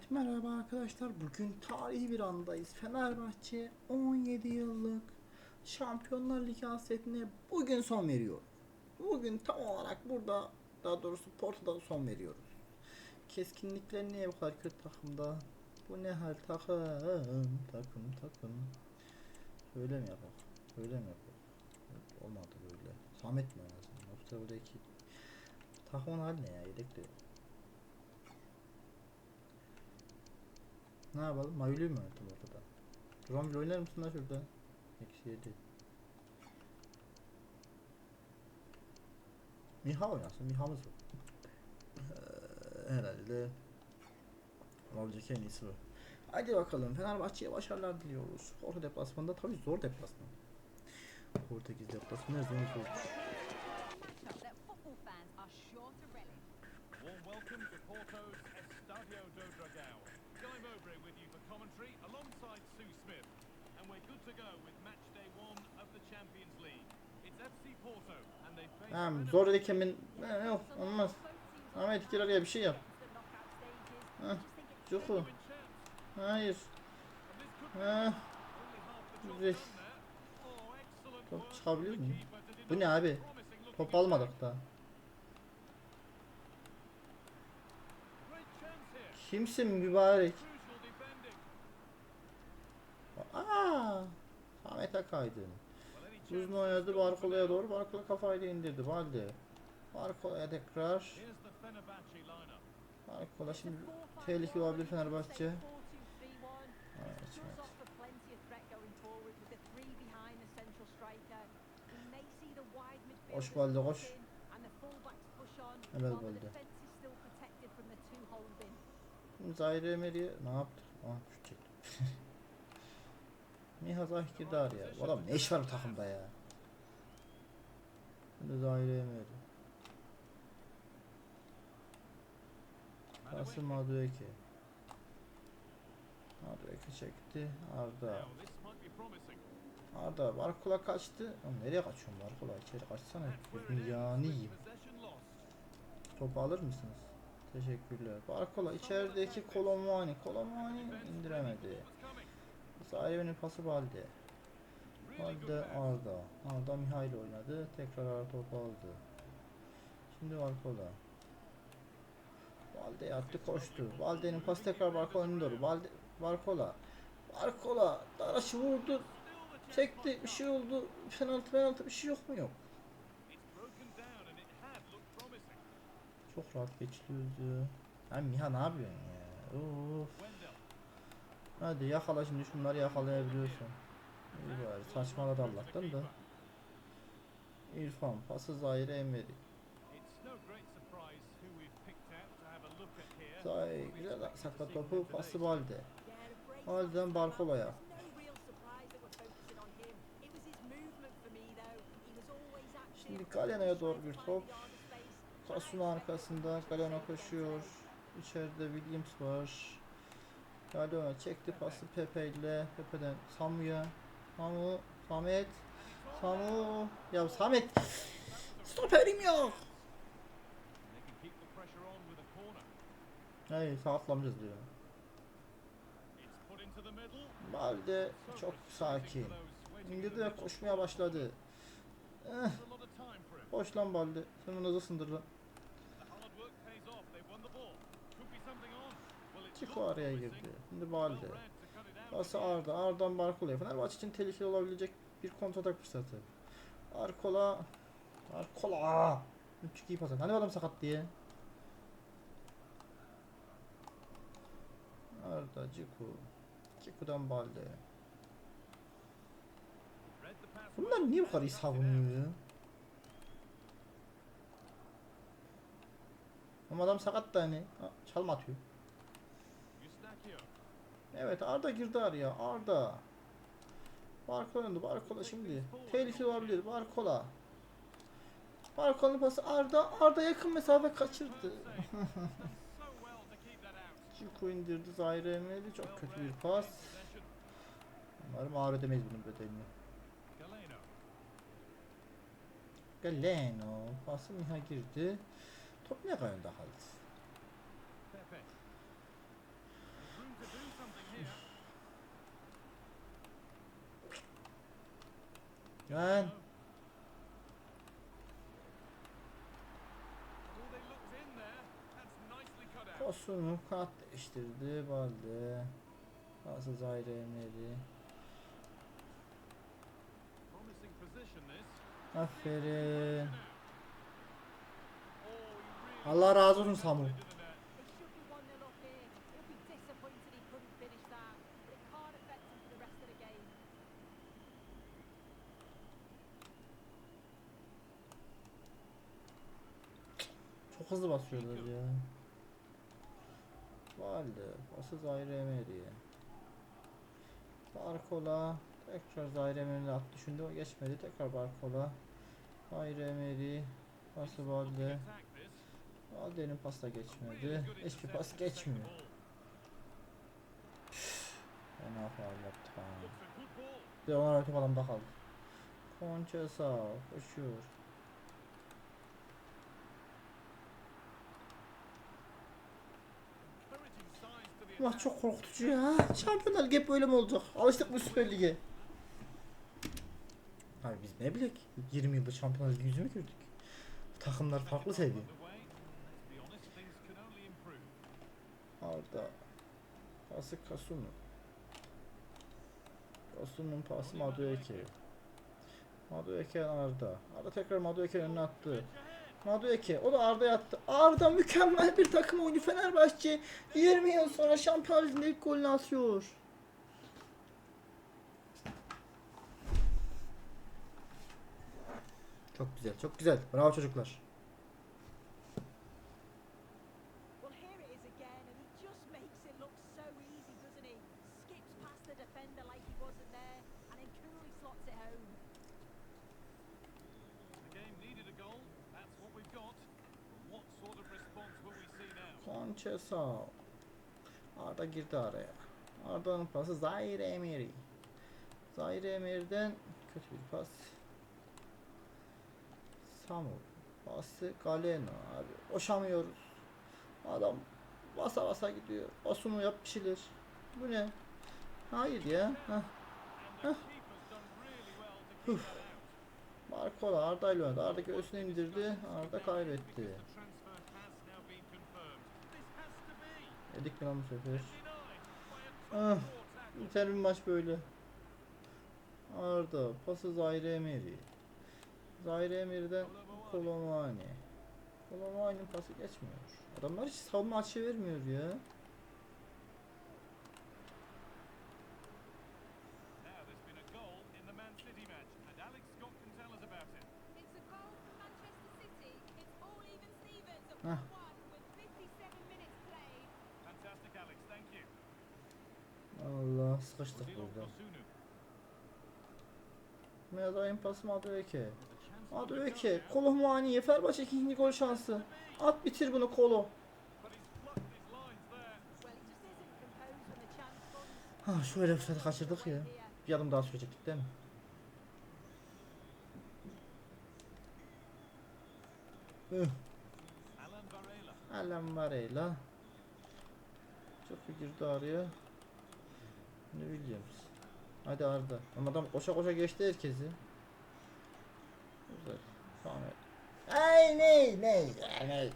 Evet merhaba arkadaşlar. Bugün tarihi bir andayız. Fenerbahçe 17 yıllık Şampiyonlar Ligi hasretine bugün son veriyor. Bugün tam olarak burada daha doğrusu Porto'da son veriyoruz. Keskinlikler niye bu kadar kötü takımda? Bu ne hal takım takım takım. Böyle mi yapalım? Böyle mi yapalım? Yok, Olmadı böyle. Samet mi oynasın? Yoksa buradaki takımın hali ne ya? Yedek de yok. Ne yapalım? Mayülü mü oynatım ortada? Romil oynar mısın lan şurada? Eksi yedi. Miha oynasın. Miha'mız var. Ee, herhalde olabilecek en iyisi bu. Hadi bakalım. Fenerbahçe'ye başarılar diliyoruz. Porto deplasmanında tabii zor deplasman. Portekiz deplasmanı her zaman zor. Warm welcome to Porto's Estadio do Dragão. Guy Mowbray with you for commentary alongside Sue Smith. And we're good to go with match day one of the Champions League. It's FC Porto and they face Tamam zor dedik emin. Ee, yok olmaz. Ahmet gir araya bir şey yap. Heh, Cuku. Hayır. Heh. Güzel. Top çıkabiliyor mu? Bu ne abi? Top almadık da. Kimsin mübarek? Aa! Ahmet'e kaydın. Uzun oynadı Barkola'ya doğru. Barkola kafayla indirdi. Valde. Barkola'ya tekrar. Barkola şimdi tehlikeli olabilir Fenerbahçe. Evet, evet. Koş Balde, koş. Helal Balde. Şimdi Zahir Emery ne yaptı? Ah çekti. Nihat Zahir ya. Bu adam ne iş var bu takımda ya? Şimdi Zahir Emery. Kasım Madueke. Madueke çekti. Arda. Arda Barkola kaçtı. Oğlum nereye kaçıyorsun Barkola? İçeri kaçsana. Lost. Topu alır mısınız? Teşekkürler. Barkola içerideki Kolomani. Kolomani indiremedi. Coming? Zahire'nin pası Balde. Balde. Arda. Arda Mihail oynadı. Tekrar Arda topu aldı. Şimdi Barkola. Balde yattı koştu. Balde'nin pası tekrar Barkola'nın doğru. Balde Barkola. Barkola. Daraşı vurdu. Çekti. Bir şey oldu. Penaltı penaltı bir şey yok mu yok. Çok rahat geçiliyordu. Ha Miha ne yapıyorsun ya? Of. Hadi yakala şimdi şunları yakalayabiliyorsun. İyi bari saçmaladı Allah'tan da. İrfan pası Zahir'e Emre'di. Zahir güzel sakla topu pası Balde. Balde'den Barkola'ya. Şimdi Galena'ya doğru bir top. Tasun arkasında Galena koşuyor. İçeride Williams var. Galena çekti pası Pepe ile Pepe'den Samu'ya. Samu, Samet, Samu. Ya Samet. Stoperim yok. Hayır diyor. İnto the middle. Balde çok sakin. Ve koşmaya başladı. Eh, koş lan Balde. Sen onu hızlısındır lan. Çiko araya girdi. Şimdi Balde. Pası Arda. Arda'dan Barkola'ya. Fenerbahçe için tehlikeli olabilecek bir kontratak fırsatı. Arkola. Arkola. Üç iyi pas. Hani adam sakat diye. Arda, Ciku. Ciku'dan Balde. Bunlar niye bu kadar iyi savunuyor ya? Ama adam sakat da hani. Ha, Çalma atıyor. Evet Arda girdi araya. Arda. Barkola önde. Barkola şimdi. Tehlikeli olabilir. Barkola. Barkola'nın pası Arda. Arda yakın mesafe kaçırdı. Ciku indirdi. Zahire Emre'li. Çok kötü bir pas. Umarım ağır ödemeyiz bunun bedelini. Galeno. Pası Miha girdi. Top ne kadar kaldı? Out. Osunu kat değiştirdi. Balde. Nasıl Zahire Emery. Aferin. Allah razı olsun Samu. Çok hızlı basıyorlar ya. Valde. Pası Zahire Emery. Barkola. Tekrar Zahire Emery'le attı. Şimdi o geçmedi. Tekrar Barkola. Zahire Emery. Pası Valde. Valde'nin pas da geçmedi. Hiçbir pas geçmiyor. Fena faul yaptık ha. Bir de onlar rakip adamda kaldı. Sağ koşuyor. Attack. çok korkutucu ya. Şampiyonlar Lig hep böyle mi olacak? Alıştık bu Süper Lig'e. Abi biz ne bilek? 20 yılda Şampiyonlar Ligi yüzü mü gördük? Takımlar farklı improve. Arda. Pası Kasunu. Kasunu'nun pası Madueke. Madueke Arda. Arda tekrar Madueke'nin önüne attı. Madueke o da Arda'ya attı. Arda mükemmel bir takım oyuncu Fenerbahçe 20 yıl sonra Şampiyonlar Ligi'nde ilk golünü atıyor. Çok güzel, çok güzel. Bravo çocuklar. Conchesa. Arda girdi araya. Arda'nın pası Zaire Emery. Zaire Emery'den kötü bir pas. Samu. Pası Galeno abi. Koşamıyoruz. Adam basa basa gidiyor. Osunu yap şeyler. Bu ne? Hayır ya. Heh. Out. Marcola Arda ile oynadı. Arda göğsüne indirdi. Arda kaybetti. Mi lan bu sefer? Ah. Biter bir maç böyle. Arda pası Zaire Emery. Zaire Emery'den Kolomani. Kolomani'nin pası geçmiyor. Adamlar hiç savunma açı vermiyor ya. Sıkıştık burada. Mezayın pası Madueke. Madueke. now, Kolomani. Fenerbahçe ikinci gol şansı. At bitir bunu Kolo. Ha şöyle fırsatı kaçırdık ya. Bir adım daha sürecektik değil mi? Üh. Alan Varela. Alan Varela. Çok iyi girdi araya. Ne Williams. Hadi Arda. Adam koşa koşa geçti herkesi. Güzel. Tamam. Ay ne ne ne.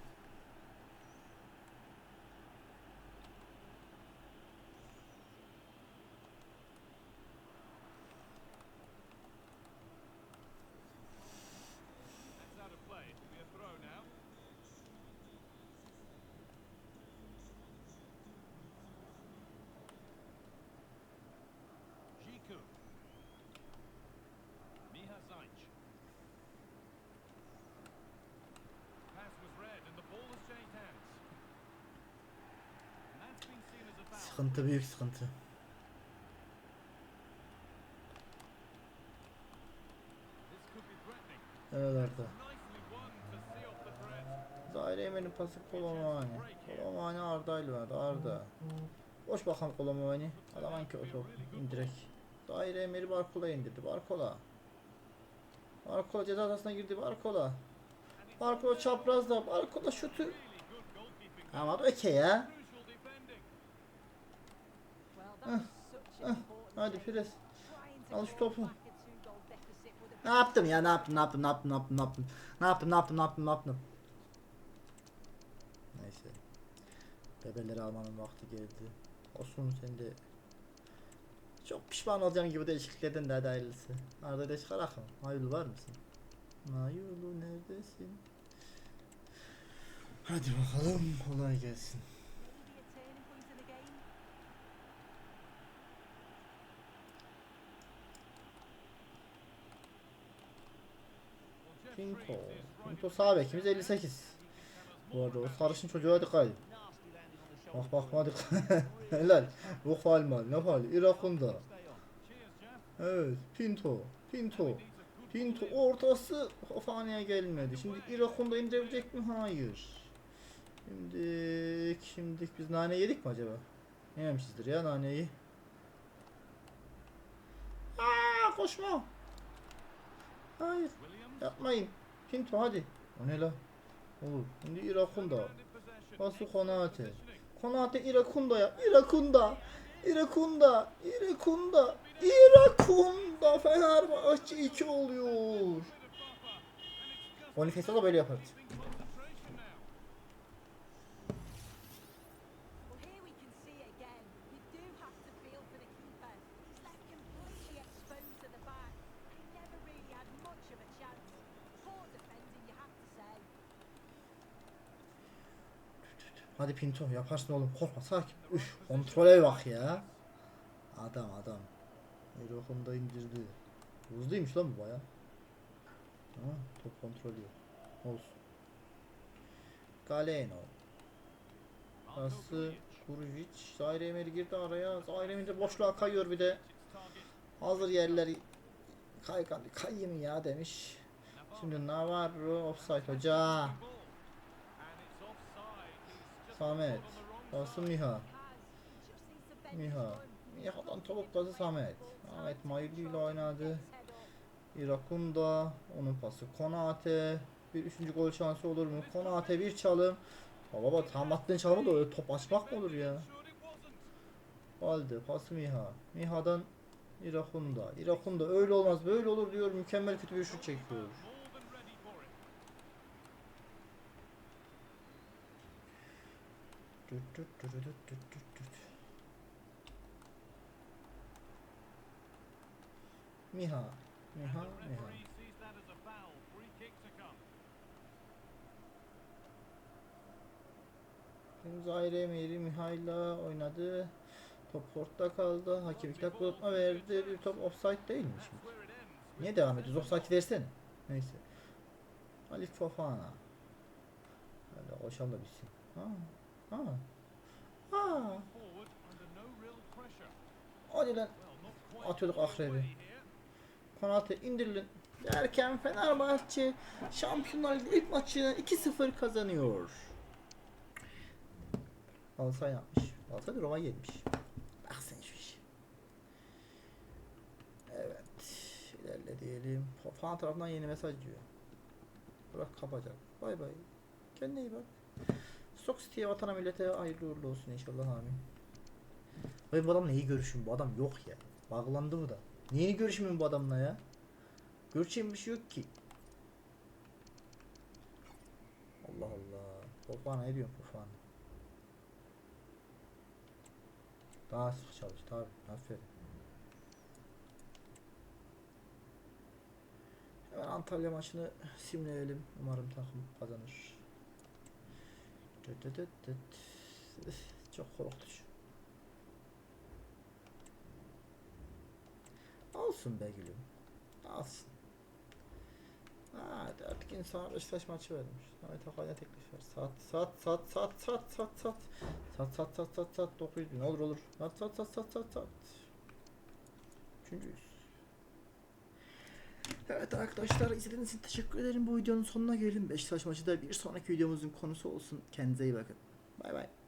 See off the threat. Daire Emel'in pası Kolomani. Kolomani Arda ile oynadı. Arda. Boş bakalım Kolomani. Adam hangi o top? İndirek. Daire Emel'i Barkola indirdi. Barkola. Barkola ceza sahasına girdi. Barkola. Barkola çaprazda. Barkola şutu. Ama öke ya. Such an important Hadi to Al şu topu. Ne yaptım ya? Ne yaptım ne yaptım ne yaptım ne yaptım ne yaptım? Ne yaptım ne yaptım ne yaptım ne yaptım? Neyse. Bebeleri almanın vakti geldi. Olsun sen de Çok pişman olacağım gibi değişikliklerden de hadi hayırlısı Arada da çıkar akım Hayırlı var mısın? Hayırlı neredesin? Hadi bakalım kolay gelsin Pinto Pinto sağ bekimiz 58 Bu arada o sarışın çocuğa dikkat edin Bak bak bak dikkat Helal Bu ne Irakunda Cheers, Jeff. Evet Pinto Pinto Pinto ortası Ofana'ya gelmedi. Şimdi Irakunda indirebilecek mi? Hayır. Şimdi şimdi biz nane yedik mi acaba? Yememişizdir ya naneyi. Aa koşma. Hayır yapmayın. Pinto hadi. O ne la? Olur. Şimdi Irakunda. Basu Konate. Konate Irakunda ya. Irakunda. Irakunda. Irakunda. Irakunda. Fenerbahçe 2 oluyor. Boniface da böyle yapar. Hadi Pinto yaparsın oğlum korkma sakin. Üf kontrole bak ya. Adam adam. Erohum da indirdi. Hızlıymış lan bu baya. Ha, top kontrolü yok. Olsun. Galeno. Pası. Kurujic. Zaire Emir girdi araya. Zaire Emir de boşluğa kayıyor bir de. Hazır yerleri kaygan kayayım ya demiş. Şimdi Navarro offside hoca. Ball. And it's offside. He's just Samet. side. Miha. Miha. Miha'dan topukladı Samet. Samet Mayurlu ile oynadı. Irakunda onun pası Konate bir üçüncü gol şansı olur mu? Konate bir çalım. Ya baba tam attığın çalımı da öyle top açmak mı olur ya? Valde pası Miha. Miha'dan Irakunda. Irakunda öyle olmaz böyle olur diyor mükemmel kötü bir şut çekiyor. Kick to come. Şimdi Zaire Emery Miha'yla oynadı. Top portta kaldı. Hakem iki dakika verdi. Bir top offside değil mi. Niye devam ediyoruz? Offside versene. Neyse. Halil Fofana. Hadi koşalım bitsin. Ha. Ha. Ha. Hadi lan. Atıyorduk here. Konate indirilin. Derken Fenerbahçe Şampiyonlar Ligi ilk maçını 2-0 kazanıyor. Galatasaray yapmış. Galatasaray Roma yenmiş. Bak sen şu işe. Evet. İlerle diyelim. Falan tarafından yeni mesaj diyor. Bırak kapacak. Bay bay. Kendine iyi bak. Stock City'ye vatana millete hayırlı uğurlu olsun inşallah amin. Vay bu adamla iyi görüşüm. Bu adam yok ya. Bağlandı mı da? Niye görüşmüyorum bu adamla ya? Görüşeceğim bir şey yok ki. Allah Allah. Fofana ne diyorsun Fofana? Daha sık çalış tabi. Aferin. Hemen Antalya maçını simleyelim. Umarım takım kazanır. Çok korkutucu. Olsun be gülüm. Alsın. Hadi artık insana Beşiktaş maçı vermiş. Ahmet Akay'la teklif ver. Saat saat saat saat saat saat saat. Saat saat saat saat saat 900 bin olur olur. Saat saat saat saat saat saat. Üçüncüyüz. Evet arkadaşlar izlediğiniz için teşekkür ederim. Bu videonun sonuna gelin. Beşiktaş maçı da bir sonraki videomuzun konusu olsun. Kendinize iyi bakın. Bay bay.